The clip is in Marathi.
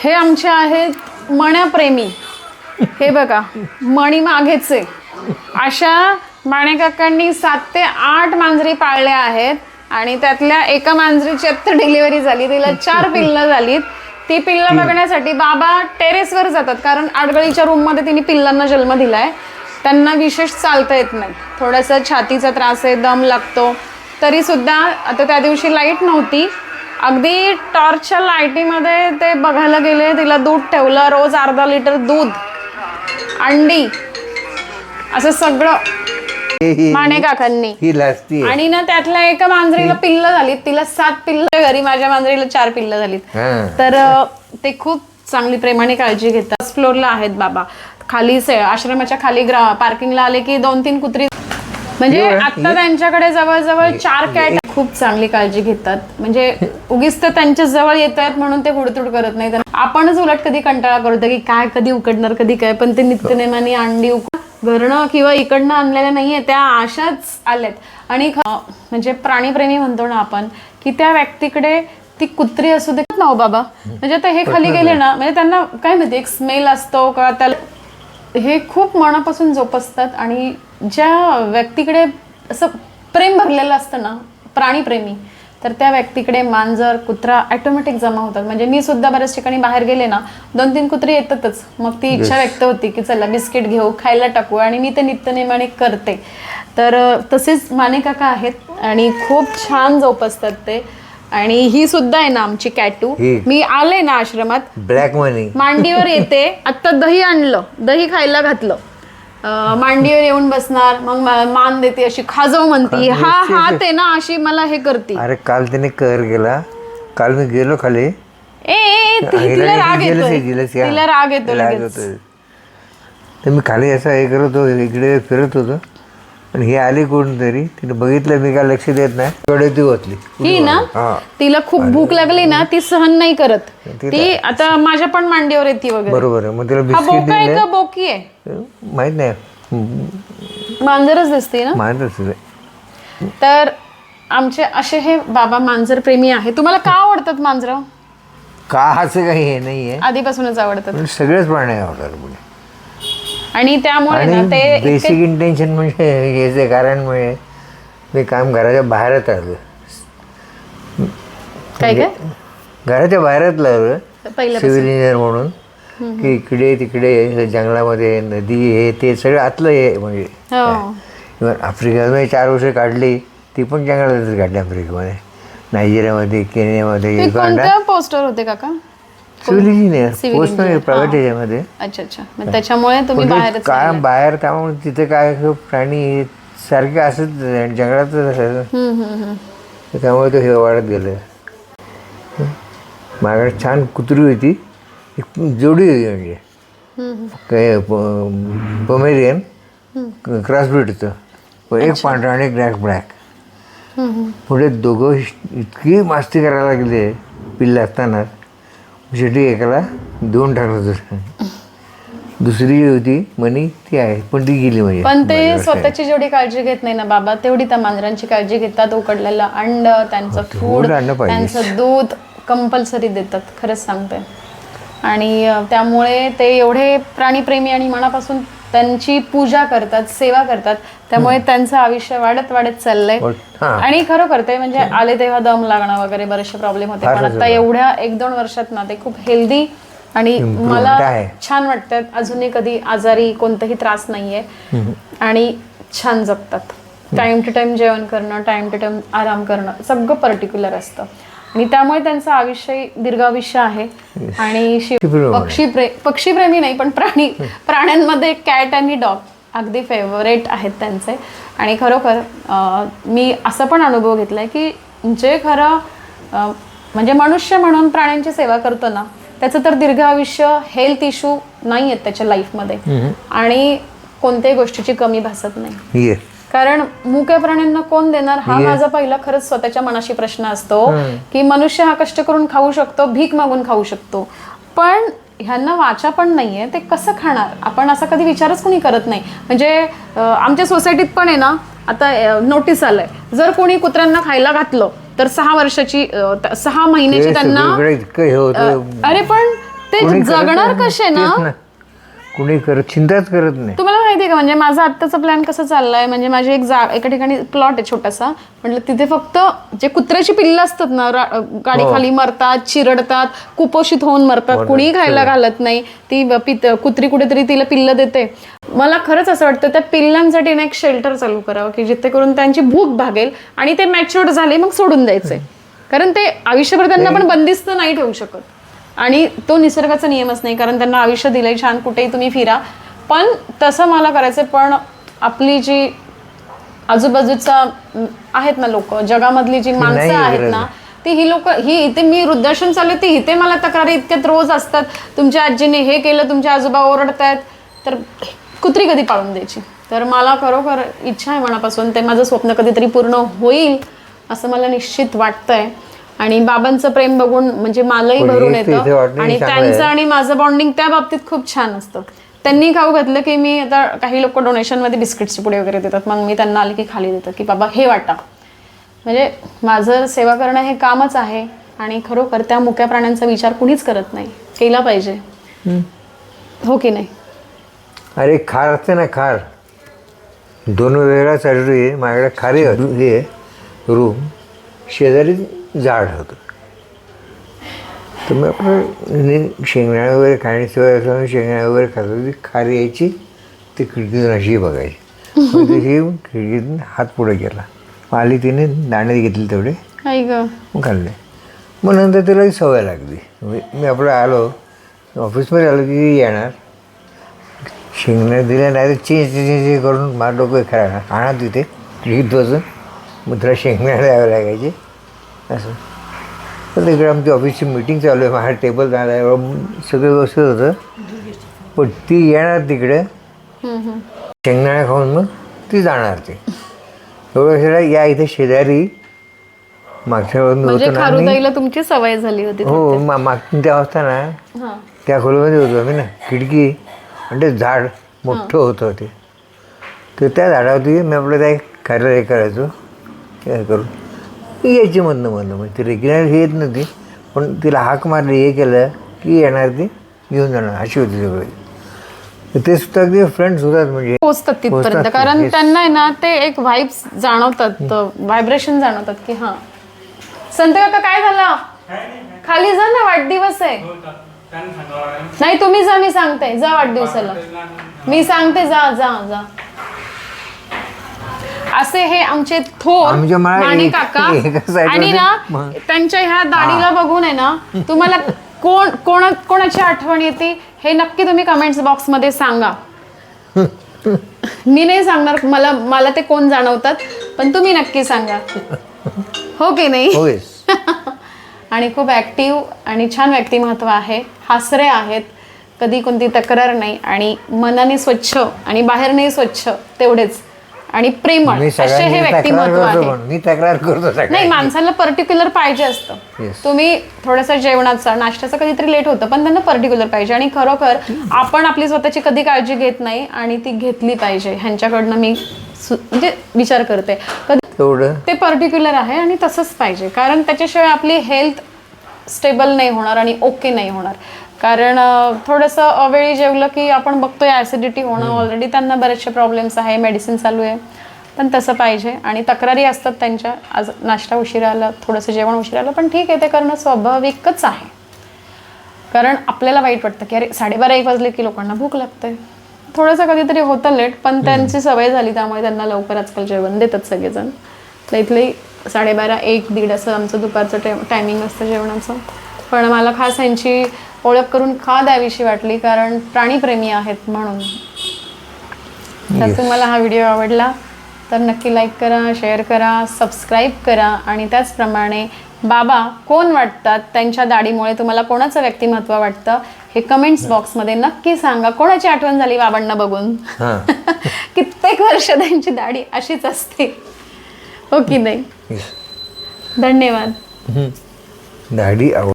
हे आमचे आहेत मण्याप्रेमी हे बघा मणी मागेचे. अशा माणेकाकांनी सात ते आठ मांजरी पाळल्या आहेत आणि त्यातल्या एका मांजरीची आत्ता डिलिव्हरी झाली तिला चार पिल्लं झालीत. ती पिल्लं बघण्यासाठी बाबा टेरेसवर जातात कारण आडगळीच्या रूममध्ये तिने पिल्लांना जन्म दिलाय. त्यांना विशेष चालता येत नाही. थोडासा छातीचा त्रास आहे दम लागतो. तरीसुद्धा आता त्या दिवशी लाइट नव्हती. अगदी टॉर्चच्या लाईटीमध्ये ते बघायला गेले तिला दूध ठेवलं रोज अर्धा लिटर दूध अंडी असं सगळं माने काकांनी. आणि ना त्यातल्या एका मांजरीला पिल्ल झालीत तिला सात पिल्ल घरी माझ्या मांजरीला चार पिल्ल झालीत. तर ते खूप चांगली प्रेमाने काळजी घेतात. फ्लोअरला आहेत बाबा. खाली से- आश्रमाच्या खाली ग्रा पार्किंगला आले की दोन तीन कुत्री म्हणजे आता त्यांच्याकडे जवळजवळ चार कॅट खूप चांगली काळजी घेतात. म्हणजे उगीच तर त्यांच्या जवळ येत आहेत म्हणून ते हुडतुड करत नाही तर आपणच उलट कधी कंटाळा करतो की काय कधी उकडणार कधी काय पण ते नित्यनेमाने अंडी उक घरनं किंवा इकडनं आणलेल्या नाहीये त्या आशाच आल्यात. आणि म्हणजे प्राणीप्रेमी म्हणतो ना आपण की त्या व्यक्तीकडे ती कुत्री असू दे ना हो बाबा. म्हणजे आता हे खाली गेले ना म्हणजे त्यांना काय माहिती एक स्मेल असतो का त्याला हे खूप मनापासून जोपासतात. आणि ज्या व्यक्तीकडे असं प्रेम भरलेलं असतं ना प्राणीप्रेमी तर त्या व्यक्तीकडे मांजर कुत्रा ऑटोमॅटिक जमा होतात. म्हणजे मी सुद्धा बऱ्याच ठिकाणी बाहेर गेले ना दोन तीन कुत्री येतातच. मग ती इच्छा व्यक्त होती की चला बिस्किट घेऊ खायला टाकू आणि मी ते नित्यनेमाने करते. तर तसेच माने काका आहेत आणि खूप छान जोपासतात ते. आणि ही सुद्धा आहे ना आमची कॅटू. ही. मी आले ना आश्रमात. ब्लॅक मनी मांडीवर येते. आता दही आणलं. दही खायला घातलं. मांडीवर येऊन बसणार मग मा- मान देते अशी खाजव म्हणती हा हात आहे ना अशी मला हे करते. अरे काल त्याने कर गेला. काल मी गेलो खाली. ए, ति- तिला राग येतोय. आहे. तिला राग येतो लगेच. तर मी खाली असं हे करत होतो इकडे फिरत होतो. आणि ही आली कोणतरी? तिने बघितलं मी काय लक्ष देत नाही. ती होतली. ही ना हा. तिला खूप भूक लागली ना ती सहन नाही करत. ती आता माझ्या पण मांडीवर येते वगैरे. बरोबर आहे. मग तिला हा बिस्किट बोका आहे दिले. का? बोकी आहे. माहीत नाही. मांजरच दिसते ना? माहीत असेल तर आमचे असे हे बाबा मांजर प्रेमी आहे. तुम्हाला का आवडतात मांजर? का असं काही हे नाही आहे आधीपासूनच आवडतात. पण सगळेच प्राणी आवडतात पुढे आणि त्यामुळे ना ते बेसिक इंटेन्शन म्हणजे याचे कारण म्हणजे मी काम घराच्या बाहेरच राहिलो काय काय? घराच्या बाहेरच लागलं पहिलं सिव्हिल इंजिनियर म्हणून. की इकडे तिकडे जंगलामध्ये नदी हे ते सगळं आतलं हे म्हणजे. हो. इव्हन आफ्रिकेमध्ये चार वर्ष काढली ती पण जंगलातच काढली आफ्रिकेमध्ये. नायजेरियामध्ये केनियामध्ये युगांडा. पोस्टर होते काका? सिव्हिल इंजिनियर पोस्ट नाही engineer, प्रायव्हेट हा. याच्यामध्ये. अच्छा अच्छा. मग त्याच्यामुळे तुम्ही ते बाहेरच काय राहिलात. बाहेर त्यामुळे तिथे काय प्राणी सारखे असंच जंगलातच असायचं हम्म, हम्म, हम्म. तर त्यामुळे तो हे वाढत गेलं माझ्याकडे छान कुत्री होती. एक जोडी होती म्हणजे. हम्म, काय पमेरियन क्रॉसब्रीडचं. एक पांढरा आणि एक ब्लॅक ब्लॅक हम्म, हम्म. पुढे दोघं इतकी मस्ती करायला लागले. पिल्लं असताना शेवटी एकाला देऊन टाकलं दुसरं दुसरी जी होती मनी ती आहे. पण ती गेली म्हणजे. पण ते स्वतःची जेवढी काळजी घेत नाही ना बाबा तेवढी त्या मांजरांची काळजी घेतात उकडलेलं अंड त्यांचं फूड. त्यांचं दूध कंपल्सरी देतात खरंच सांगते. आणि त्यामुळे ते एवढे प्राणीप्रेमी आणि मनापासून त्यांची पूजा करतात सेवा करतात त्यामुळे त्यांचं आयुष्य वाढत वाढत चाललंय. आणि खरोखर ते म्हणजे आले तेव्हा दम लागणं वगैरे बरेचसे प्रॉब्लेम होते. पण आता एवढ्या एक दोन वर्षात ना ते खूप हेल्दी आणि मला. छान वाटतात अजूनही कधी आजारी कोणताही त्रास नाहीये. आणि छान जगतात. टाइम टू टाइम जेवण करणं टाइम टू टाइम आराम करणं सगळं पर्टिक्युलर असतं. आणि त्यामुळे त्यांचं आयुष्य दीर्घायुष्य आहे. आणि शिव बरोबर. पक्षी प्रे पक्षीप्रेमी नाही पण प्राणी प्राण्यांमध्ये कॅट आणि डॉग अगदी फेवरेट आहेत त्यांचे. आणि खरोखर अं, मी असं पण अनुभव घेतलाय की जे खरं अं, म्हणजे मनुष्य म्हणून प्राण्यांची सेवा करतो ना त्याचं तर दीर्घ आयुष्य हेल्थ इश्यू नाही आहेत त्याच्या लाईफमध्ये आणि कोणत्याही गोष्टीची कमी भासत नाही. कारण मुक्या प्राण्यांना कोण देणार? हा माझा पहिला खरंच स्वतःच्या मनाशी प्रश्न असतो की मनुष्य हा कष्ट करून खाऊ शकतो भीक मागून खाऊ शकतो. पण ह्यांना वाचा पण नाहीये ते कसं खाणार? आपण असा कधी विचारच कोणी करत नाही. म्हणजे आमच्या सोसायटीत पण आहे ना आता नोटीस आलंय. जर कोणी कुत्र्यांना खायला घातलं तर सहा वर्षाची सहा महिन्याची त्यांना अरे पण ते जगणार. कसे ना? कुणी करत चिंताच करत नाही. आहे का म्हणजे माझा आत्ताचा प्लॅन कसं चाललाय म्हणजे माझी एक जा एका ठिकाणी प्लॉट आहे छोटासा. म्हटलं तिथे फक्त जे कुत्र्याची पिल्लं असतात ना गाडी खाली मरतात चिरडतात कुपोषित होऊन मरतात कुणी खायला घालत नाही. ती पित कुत्री कुठेतरी तिला पिल्लं देते. मला खरंच असं वाटतं त्या पिल्लांसाठी ना एक शेल्टर चालू करावं की जिथे करून त्यांची भूक भागेल आणि ते मॅच्युअर्ड झाले मग सोडून द्यायचे. कारण ते आयुष्यभर त्यांना पण बंदिस्त नाही ठेवू शकत. आणि तो निसर्गाचा नियमच नाही कारण त्यांना आयुष्य दिलंय छान कुठेही तुम्ही फिरा. पण तसं मला करायचं पण आपली जी आजूबाजूचा आहेत ना लोक जगामधली जी माणसं आहेत ना ती ही लोक ही इथे मी वृद्धाश्रम चालू ती इथे मला तक्रारी इतक्यात रोज असतात. तुमच्या आजीने हे केलं तुमच्या आजोबा ओरडतायत. तर कुत्री कधी पाळून द्यायची? तर मला खरोखर इच्छा आहे मनापासून ते माझं स्वप्न कधीतरी पूर्ण होईल असं मला निश्चित वाटतंय. आणि बाबांचं प्रेम बघून म्हणजे मलाही भरून येतं. आणि. त्यांचं आणि माझं बॉन्डिंग त्या बाबतीत खूप छान असतं. त्यांनी खाऊ घातलं की मी आता काही लोक डोनेशनमध्ये बिस्किटचे पुढे वगैरे देतात. मग मी त्यांना आले की खाली देतात की बाबा हे वाटा. म्हणजे माझं सेवा करणं हे कामच आहे आणि खरोखर त्या मुक्या प्राण्यांचा विचार कुणीच करत नाही. केला पाहिजे. हो की नाही? अरे खार असते ना खार. दोन वेगळ्या साईडवर आहे माझ्याकडे खारी हे रूम. शेजारी झाड होतं. तर मग आपलं ने- शेंगदाणे वगैरे खाण्याशिवाय असं शेंगदाणे वगैरे खातो ती खारी यायची ती खिडकीतून अशी बघायची येऊन खिडकीतून हात पुढे केला मग आली तिने दाणे घेतले तेवढे मग खाल्ले मग नंतर तिला ही सवय लागली मी आपलं आलो ऑफिसमध्ये आलो की येणार शेंगण्या दिल्या नाही तर चेंज चेंज करून मला डोकं खेळायला आणा तिथे खिडकीत बसून मग तिला शेंगण्या द्यावे लागायचे असं तर तिकडे आमची ऑफिसची मीटिंग चालू आहे. माझा टेबल झाला एवढं सगळं व्यवस्थित होतं. पण ती येणार तिकडे. शेंगदाणा खाऊन मग ती जाणार ते. एवढं या इथे शेजारी मागच्या वेळेस मी म्हणजे तुमची सवय झाली होती हो मा मागच्या त्या अवस्था ना हा. त्या खोलीमध्ये होतो आम्ही ना. खिडकी आणि ते झाड मोठं होतं ते. तर त्या झाडावरती मी आपलं काय हे करायचो? हे करून ती यायची मधनं मधनं म्हणजे ती रेग्युलर हे येत नव्हती पण तिला हाक मारली हे केलं की येणार ती घेऊन जाणार अशी होती सगळी. ते सुद्धा अगदी फ्रेंड्स होतात म्हणजे. पोचतात तिथपर्यंत. कारण. त्यांना आहे ना ते एक व्हाइब्स जाणवतात व्हायब्रेशन जाणवतात की हा. संत काका काय झालं? खाली जा ना वाढदिवस आहे. नाही तुम्ही जा मी सांगते. जा वाढदिवसाला. मी सांगते जा जा जा. असे हे आमचे थोर मला माने एक- काका. एका side वर आणि ना. त्यांच्या ह्या दाढीला बघून आहे ना तुम्हाला कोण कोण कोणाची आठवण येते हे नक्की तुम्ही कमेंट्स बॉक्समध्ये सांगा. मी नाही सांगणार मला मला ते कोण जाणवतात पण तुम्ही नक्की सांगा. हो की नाही? होय आणि खूप ॲक्टिव्ह आणि छान व्यक्तिमत्व आहे. हासरे आहेत. कधी कोणती तक्रार नाही. आणि मनाने स्वच्छ आणि बाहेरने स्वच्छ तेवढेच. आणि प्रेमळ मी असे हे तक्रार व्यक्तिमत्व करतो आहे. पण मी तक्रार करतो नाही सगळ्यांनी माणसाला पर्टिक्युलर पाहिजे असतं. Yes. तुम्ही थोडंसं जेवणाचं नाश्त्याचं कधीतरी लेट होतं पण त्यांना पर्टिक्युलर पाहिजे. आणि खरोखर आपण आपली स्वतःची कधी काळजी घेत नाही आणि ती घेतली पाहिजे. ह्यांच्याकडनं मी सु- म्हणजे विचार करते. कधी तेवढं ते पर्टिक्युलर आहे आणि तसंच पाहिजे. कारण त्याच्याशिवाय आपली हेल्थ स्टेबल नाही होणार आणि ओके नाही होणार. कारण थोडंसं अवेळी जेवलं की आपण बघतोय ॲसिडिटी होणं ऑलरेडी त्यांना बरेचसे प्रॉब्लेम्स आहे मेडिसिन चालू आहे. पण तसं पाहिजे आणि तक्रारी असतात त्यांच्या. आज नाश्ता उशिरा आला थोडंसं जेवण उशिरा आलं पण ठीक आहे ते करणं स्वाभाविकच आहे. कारण आपल्याला वाईट वाटतं की अरे साडेबारा एक वाजले की लोकांना भूक लागते. थोडंसं कधीतरी होतं लेट पण त्यांची सवय झाली त्यामुळे त्यांना लवकर आजकाल जेवण देतात सगळेजण. तर इथले साडेबारा एक दीड असं आमचं दुपारचं टायमिंग असतं जेवणाचं. पण मला खास यांची ओळख करून का द्यावीशी वाटली कारण प्राणीप्रेमी आहेत म्हणून. तर तुम्हाला हा व्हिडिओ आवडला तर नक्की लाईक करा शेअर करा सबस्क्राईब करा आणि त्याचप्रमाणे बाबा कोण वाटतात त्यांच्या दाढीमुळे तुम्हाला कोणाचं व्यक्तिमत्व वाटतं हे कमेंट्स बॉक्समध्ये नक्की सांगा. कोणाची आठवण झाली बाबांना बघून? कित्येक वर्ष त्यांची दाढी अशीच असते. हो की नाही. धन्यवाद. दाढी